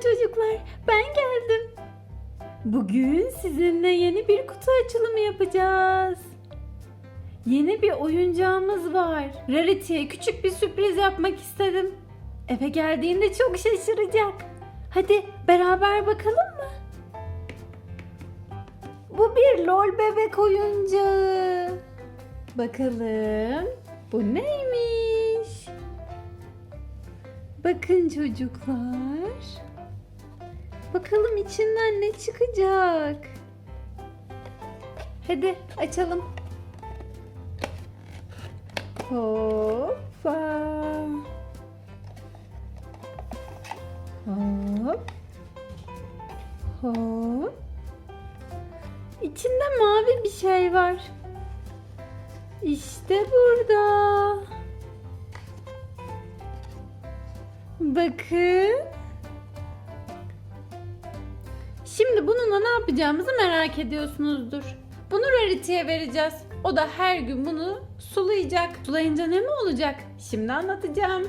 çocuklar, ben geldim. Bugün sizinle yeni bir kutu açılımı yapacağız. Yeni bir oyuncağımız var. Rarity'ye küçük bir sürpriz yapmak istedim. Eve geldiğinde çok şaşıracak. Hadi beraber bakalım mı? Bu bir lol bebek oyuncağı. Bakalım bu neymiş? Bakın çocuklar. Bakalım içinden ne çıkacak. Hadi açalım. Hoppa. Hop. Hop. İçinde mavi bir şey var. İşte burada. Bakın. Şimdi bununla ne yapacağımızı merak ediyorsunuzdur. Bunu Rarity'ye vereceğiz. O da her gün bunu sulayacak. Sulayınca ne mi olacak? Şimdi anlatacağım.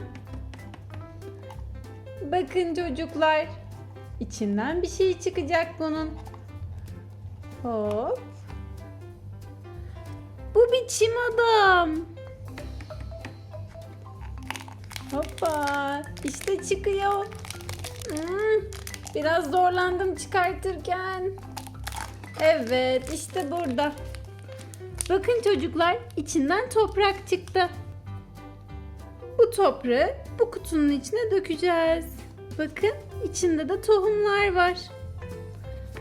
Bakın çocuklar. İçinden bir şey çıkacak bunun. Hop. Bu bir çim adam. Hoppa. İşte çıkıyor. Biraz zorlandım çıkartırken. Evet, işte burada. Bakın çocuklar, içinden toprak çıktı. Bu toprağı bu kutunun içine dökeceğiz. Bakın, içinde de tohumlar var.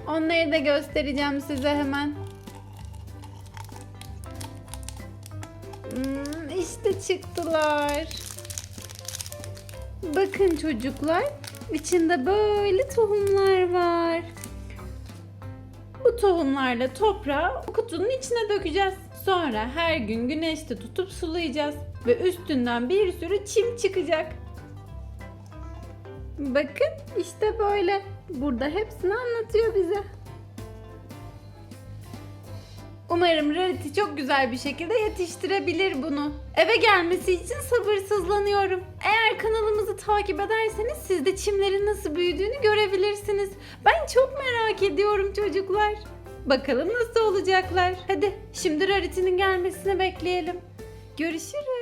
Onları da göstereceğim size hemen. Hmm, işte çıktılar. Bakın çocuklar, içinde böyle tohumlar var. Bu tohumlarla toprağı bu kutunun içine dökeceğiz. Sonra her gün güneşte tutup sulayacağız ve üstünden bir sürü çim çıkacak. Bakın işte böyle. Burada hepsini anlatıyor bize. Umarım Rarity çok güzel bir şekilde yetiştirebilir bunu. Eve gelmesi için sabırsızlanıyorum. Eğer kanalımızı takip ederseniz siz de çimlerin nasıl büyüdüğünü görebilirsiniz. Ben çok merak ediyorum çocuklar. Bakalım nasıl olacaklar. Hadi şimdi Rarity'nin gelmesini bekleyelim. Görüşürüz.